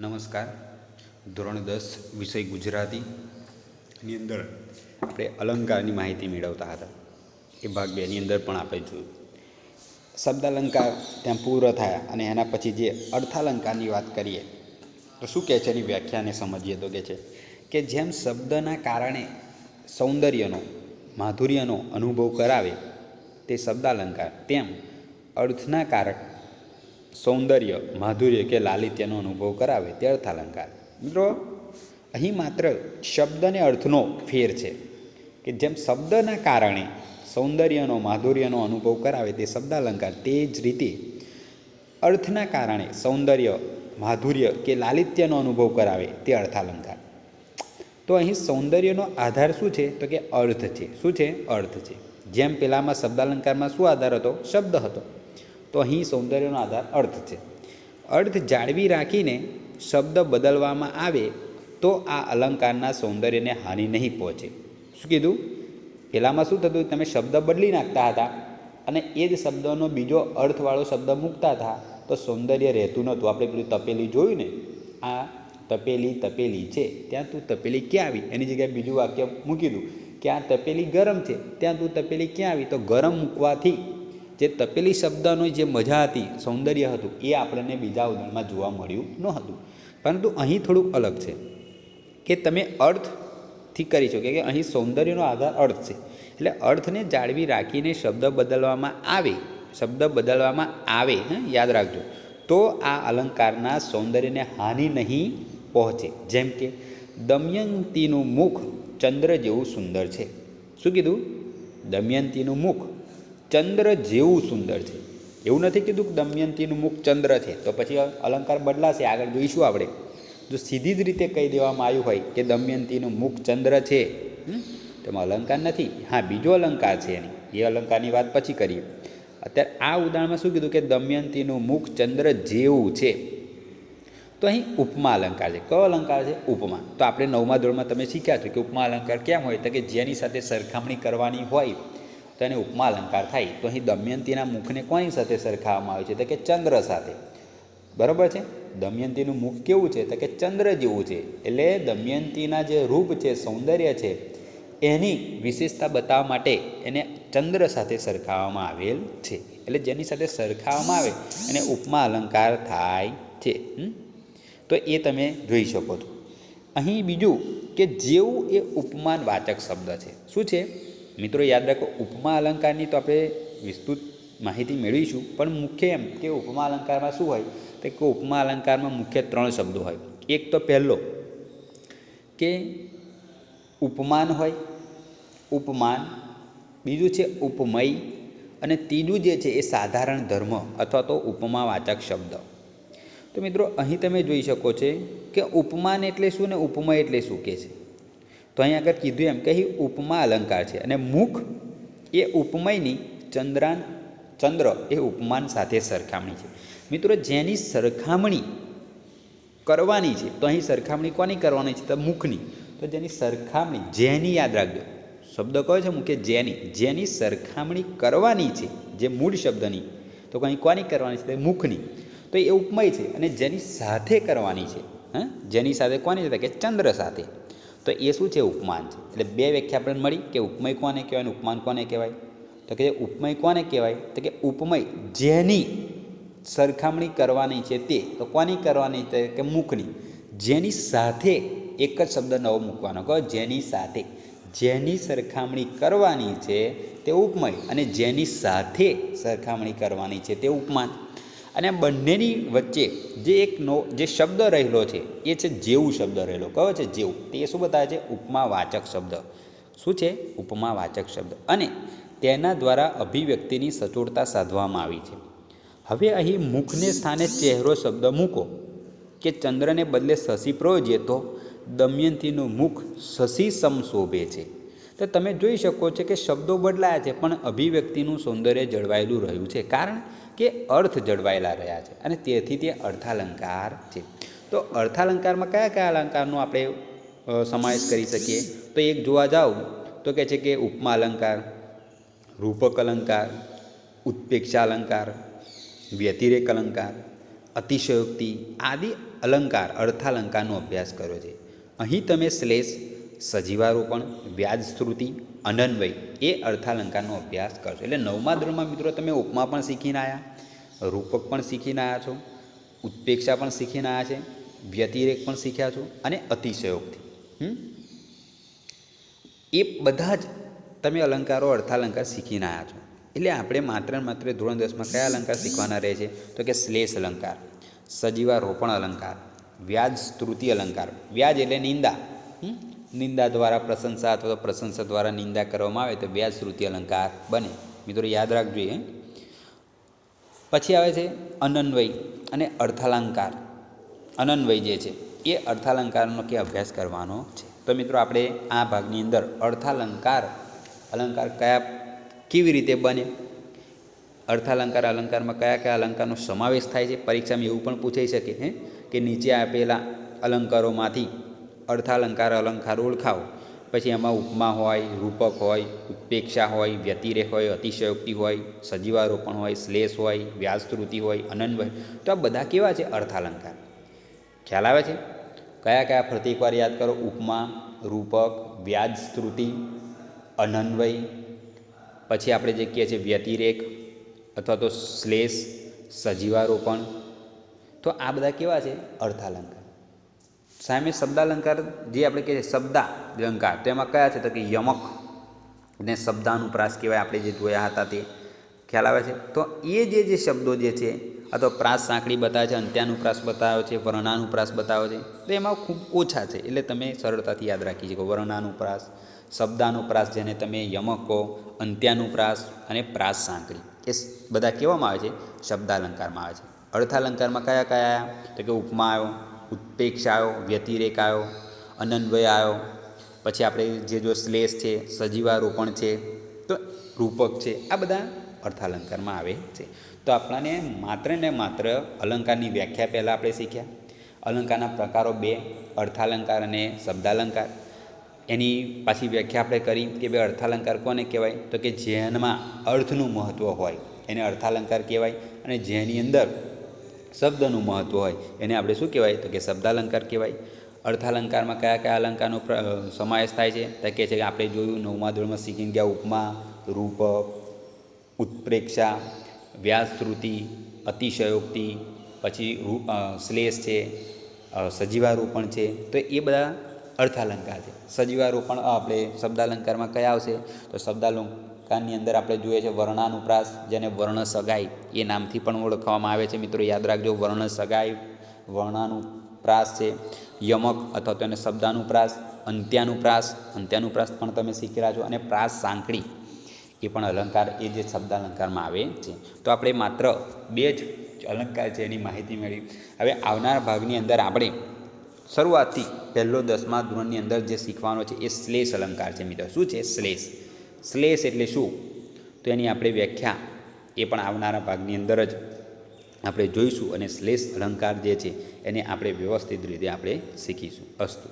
નમસ્કાર. ધોરણ દસ, વિષય ગુજરાતીની અંદર આપણે અલંકારની માહિતી મેળવતા હતા. એ ભાગ બેની અંદર પણ આપણે જોયું. શબ્દાલંકાર ત્યાં પૂર્ણ થયા અને એના પછી જે અર્થાલંકારની વાત કરીએ, તો શું કહે છે એની વ્યાખ્યાને સમજીએ તો કે છે કે જેમ શબ્દના કારણે સૌંદર્યનો, માધુર્યનો અનુભવ કરાવે તે શબ્દાલંકાર, તેમ અર્થના કારણ સૌંદર્ય, માધુર્ય કે લાલિત્યનો અનુભવ કરાવે તે અર્થાલંકાર મિત્રો, અહીં માત્ર શબ્દ અને અર્થનો ફેર છે કે જેમ શબ્દના કારણે સૌંદર્યનો, માધુર્યનો અનુભવ કરાવે તે શબ્દાલંકાર તે જ રીતે અર્થના કારણે સૌંદર્ય, માધુર્ય કે લાલિત્યનો અનુભવ કરાવે તે અર્થાલંકાર તો અહીં સૌંદર્યનો આધાર શું છે? તો કે અર્થ છે. શું છે? અર્થ છે. જેમ પેલામાં શબ્દાલંકારમાં શું આધાર હતો? શબ્દ હતો. તો અહીં સૌંદર્યનો આધાર અર્થ છે. અર્થ જાળવી રાખીને શબ્દ બદલવામાં આવે તો આ અલંકારના સૌંદર્યને હાનિ નહીં પહોંચે. શું કીધું? પહેલાંમાં શું થતું? તમે શબ્દ બદલી નાખતા હતા અને એ જ શબ્દનો બીજો અર્થવાળો શબ્દ મૂકતા હતા, તો સૌંદર્ય રહેતું નહોતું. આપણે પેલું તપેલી જોયું ને? આ તપેલી તપેલી છે. ત્યાં તું તપેલી ક્યાં આવી? એની જગ્યાએ બીજું વાક્ય મૂકી દઉં. કે આ તપેલી ગરમ છે. ત્યાં તું તપેલી ક્યાં આવી? તો ગરમ મૂકવાથી જે તપેલી શબ્દનો જે મજા હતી, સૌંદર્ય હતું, એ આપણને બીજા ઉદાહરણમાં જોવા મળ્યું ન હતું પરંતુ અહીં થોડુંક અલગ છે કે તમે અર્થથી કરી શકો, કે અહીં સૌંદર્યનો આધાર અર્થ છે. એટલે અર્થને જાળવી રાખીને શબ્દ બદલવામાં આવે, શબ્દ બદલવામાં આવે, હે, યાદ રાખજો. તો આ અલંકારના સૌંદર્યને હાનિ નહીં પહોંચે. જેમ કે, દમયંતીનું મુખ ચંદ્ર જેવું સુંદર છે. શું કીધું? દમયંતીનું મુખ ચંદ્ર જેવું સુંદર છે. એવું નથી કીધું કે દમયંતીનું મુખ ચંદ્ર છે. તો પછી અલંકાર બદલાશે. આગળ જોઈશું આપણે. જો સીધી જ રીતે કહી દેવામાં આવ્યું હોય કે દમયંતીનું મુખ ચંદ્ર છે તેમાં અલંકાર નથી. હા, બીજો અલંકાર છે એની. એ અલંકારની વાત પછી કરીએ. અત્યારે આ ઉદાહરણમાં શું કીધું કે દમયંતીનું મુખ ચંદ્ર જેવું છે. તો અહીં ઉપમા અલંકાર છે. કયો અલંકાર છે? ઉપમા. તો આપણે નવમા ધોરણમાં તમે શીખ્યા છો કે ઉપમા અલંકાર કેમ હોય? તો કે જેની સાથે સરખામણી કરવાની હોય. તો એને ઉપમા અલંકાર થાય, તો અહીં દમયંતીના મુખને કોની સાથે સરખાવવામાં આવે છે? તો કે ચંદ્ર સાથે. બરાબર છે? દમયંતીનું મુખ કેવું છે? તો કે ચંદ્ર જેવું છે. એટલે દમયંતીના જે રૂપ છે, સૌંદર્ય છે, એની વિશેષતા બતાવવા માટે એને ચંદ્ર સાથે સરખાવવામાં આવેલ છે. એટલે જેની સાથે સરખાવવામાં આવે એને ઉપમા અલંકાર થાય છે. તો એ તમે જોઈ શકો છો. અહીં બીજું કે જેવું એ ઉપમાન વાચક શબ્દ છે. શું છે? મિત્રો, યાદ રાખો, ઉપમા અલંકારની તો આપણે વિસ્તૃત માહિતી મેળવીશું, પણ મુખ્ય એમ કે ઉપમા અલંકારમાં શું હોય? તો કે ઉપમા અલંકારમાં મુખ્ય ત્રણ શબ્દો હોય. એક તો પહેલો, કે ઉપમાન હોય, ઉપમાન. બીજું છે ઉપમય. અને ત્રીજું જે છે એ સાધારણ ધર્મ અથવા તો ઉપમાવાચક શબ્દ. તો મિત્રો, અહીં તમે જોઈ શકો છો કે ઉપમાન એટલે શું ને ઉપમય એટલે શું કે છે? તો અહીં આગળ કીધું એમ કે અહીં ઉપમા અલંકાર છે અને મુખ એ ઉપમયની ચંદ્રાન, ચંદ્ર એ ઉપમાન સાથે સરખામણી છે. મિત્રો, જેની સરખામણી કરવાની છે, તો અહીં સરખામણી કોની કરવાની છે? તો મુખની. તો જેની સરખામણી, જેની યાદ રાખજો. શબ્દ કયો છે મુખ્ય જેની. જેની સરખામણી કરવાની છે, જે મૂળ શબ્દની. તો અહીં કોની કરવાની છે? મુખની. તો એ ઉપમય છે અને જેની સાથે કરવાની છે, હા? જેની સાથે કોની સાથે? કે ચંદ્ર સાથે. તો એ શું છે ઉપમાન છે? એટલે બે વ્યાખ્યા આપણને મળી કે ઉપમય કોને કહેવાય અને ઉપમાન કોને કહેવાય? તો કે ઉપમય કોને કહેવાય? તો કે ઉપમય જેની સરખામણી કરવાની છે તે. તો કોની કરવાની છે? કે મુખની જેની સાથે એક જ શબ્દ નવો મૂકવાનો. કહો જેની સાથે. જેની સરખામણી કરવાની છે તે ઉપમય અને જેની સાથે સરખામણી કરવાની છે તે ઉપમાન. અને બંનેની વચ્ચે જે એક નો, જે શબ્દ રહેલો છે, એ છે જેવું શબ્દ રહેલો. કયો છે? જેવું. તે શું બતાવે છે? ઉપમાવાચક શબ્દ. શું છે? ઉપમાવાચક શબ્દ. અને તેના દ્વારા અભિવ્યક્તિની સચોટતા સાધવામાં આવી છે. હવે અહીં મુખને સ્થાને ચહેરો શબ્દ મૂકો. કે ચંદ્રને બદલે શશી પ્રયોજીએ તો દમયંતીનું મુખ શશી સમશોભે છે. તો તમે જોઈ શકો છો કે શબ્દો બદલાયા છે, પણ અભિવ્યક્તિનું સૌંદર્ય જળવાયેલું રહ્યું છે. કારણ કે અર્થ જળવાયેલા રહ્યા છે અને તેથી તે અર્થાલંકાર છે. તો અર્થાલંકારમાં કયા કયા અલંકારનો આપણે સમાવેશ કરી શકીએ? તો એક જોવા જાઓ તો કહે છે કે ઉપમા અલંકાર, રૂપક અલંકાર ઉત્પેક્ષા અલંકાર, વ્યતિરેક અલંકાર, અતિશયોક્તિ આદિ અલંકાર અર્થાલંકારનો અભ્યાસ કર્યો છે. અહીં તમે શ્લેષ, સજીવારોપણ વ્યાજ સ્તુતિ અનન્વય, એ અર્થાલંકારનો અભ્યાસ કરશો. એટલે નવમા ધોરણમાં મિત્રો તમે ઉપમા પણ શીખીને આવ્યા રૂપક પણ શીખીને આવ્યા છો ઉત્પેક્ષા પણ શીખીને આવ્યા છે, વ્યતિરેક પણ શીખ્યા છો અને અતિશયોક્તિ. હમ? એ બધા જ તમે અલંકારો, અર્થાલંકાર શીખીને આવ્યા છો. એટલે આપણે માત્ર માત્ર ધોરણ દસમાં કયા અલંકાર શીખવાના રહે છે? તો કે શ્લેષ અલંકાર સજીવા રોપણ અલંકાર વ્યાજ સ્તુતિ અલંકાર. વ્યાજ એટલે નિંદા? નિંદા દ્વારા પ્રશંસા અથવા તો પ્રશંસા દ્વારા નિંદા કરવામાં આવે તો વ્યાજ શ્રુતિ અલંકાર બને. મિત્રો, યાદ રાખજો પછી આવે છે અનન્વય અને અર્થાલંકાર. અનન્વય જે છે, એ અર્થાલંકારનો કે અભ્યાસ કરવાનો છે. તો મિત્રો, આપણે આ ભાગની અંદર અર્થાલંકાર, અલંકાર કયા, કેવી રીતે બને? અર્થાલંકાર, અલંકારમાં કયા કયા અલંકારનો સમાવેશ થાય છે? પરીક્ષામાં એવું પણ પૂછાઈ શકે, હે, કે નીચે આપેલા અલંકારોમાંથી અર્થાલંકાર અલંકાર ઓળખાવો. પછી એમાં ઉપમા હોય, રૂપક હોય ઉત્પેક્ષા હોય, વ્યતિરેક હોય, અતિશયોક્તિ હોય, સજીવારોપણ હોય, શ્લેષ હોય વ્યાસતૃતિ હોય અનન્વય તો આ બધા કેવા છે? અર્થાલંકાર ખ્યાલ આવે છે? કયા કયા પ્રતિકવાર યાદ કરો? ઉપમા, રૂપક વ્યાજ સ્તુતિ અનન્વય. પછી આપણે જે કહીએ છીએ વ્યતિરેક અથવા તો શ્લેષ, સજીવારોપણ. તો આ બધા કેવા છે? અર્થાલંકાર સામે શબ્દાલંકાર જે આપણે કહીએ છીએ શબ્દાલંકાર તો એમાં કયા છે તો કે યમક ને શબ્દાનુપ્રાસ કહેવાય આપણે જે જોયા હતા તે. ખ્યાલ આવે છે? તો એ જે જે શબ્દો જે છે, અથવા પ્રાસ સાંકડી બતાવે છે, અંત્યાનુપ્રાસ બતાવ્યો છે, વર્ણાનુપ્રાસ બતાવ્યો છે, તો એમાં ખૂબ ઓછા છે. એટલે તમે સરળતાથી યાદ રાખી શકો. વર્ણાનુપ્રાસ, શબ્દાનુપ્રાસ જેને તમે યમક કહો, અંત્યાનુપ્રાસ અને પ્રાસ સાંકડી. એ બધા કહેવામાં આવે છે? શબ્દાલંકારમાં આવે છે. અર્થાલંકારમાં કયા કયા તો કે ઉપમા આવ્યો ઉત્પેક્ષા આવ્યો વ્યતિરેક આવ્યો અનન્વય આવ્યો પછી આપણે જે જો શ્લેષ છે, સજીવારોપણ છે, તો રૂપક છે, આ બધા અર્થાલંકારમાં આવે છે. તો આપણાને માત્ર ને માત્ર અલંકારની વ્યાખ્યા પહેલાં આપણે શીખ્યા. અલંકારના પ્રકારો બે, અર્થાલંકાર અને શબ્દાલંકાર. એની પાછી વ્યાખ્યા આપણે કરી કે બે અર્થાલંકાર કોને કહેવાય? તો કે જેનમાં અર્થનું મહત્ત્વ હોય. એને અર્થાલંકાર કહેવાય અને જેની અંદર શબ્દનું મહત્ત્વ હોય. એને આપણે શું કહેવાય? તો કે શબ્દાલંકાર કહેવાય. અર્થાલંકારમાં કયા કયા અલંકારનો સમાવેશ થાય છે? તો કે છે કે આપણે જોયું, નવમા ધોરણમાં શીખીને ગયા ઉપમા રૂપક ઉત્પ્રેક્ષા, વ્યાસશ્રુતિ, અતિશયોક્તિ, પછી રૂપ શ્લેષ છે સજીવારોપણ છે. તો એ બધા અર્થાલંકાર છે. સજીવારોપણ આપણે શબ્દાલંકારમાં કયા આવશે? તો શબ્દાલંકારની અંદર આપણે જોઈએ છે વર્ણાનુપ્રાસ, જેને વર્ણ સગાઈ એ નામથી પણ ઓળખવામાં આવે છે. મિત્રો, યાદ રાખજો વર્ણ સગાઈ વર્ણાનુપ્રાસ છે. યમક અથવા તો એને શબ્દાનુપ્રાસ, અંત્યાનુપ્રાસ અંત્યાનુપ્રાસ પણ તમે શીખી રહ્યા છો અને પ્રાસ સાંકળી એ પણ અલંકાર, એ જે શબ્દાલંકારમાં આવે છે. તો આપણે માત્ર બે જ અલંકાર છે એની માહિતી મેળવી. હવે આવનાર ભાગની અંદર આપણે શરૂઆતથી પહેલો, દસમા ધોરણની અંદર જે શીખવાનો છે એ શ્લેષ અલંકાર છે. મિત્રો, શું છે શ્લેષ? શ્લેષ એટલે શું? તો એની આપણે વ્યાખ્યા એ પણ આવનારા ભાગની અંદર જ આપણે જોઈશું અને શ્લેષ અલંકાર જે છે એને આપણે વ્યવસ્થિત રીતે આપણે શીખીશું. અસ્તુ.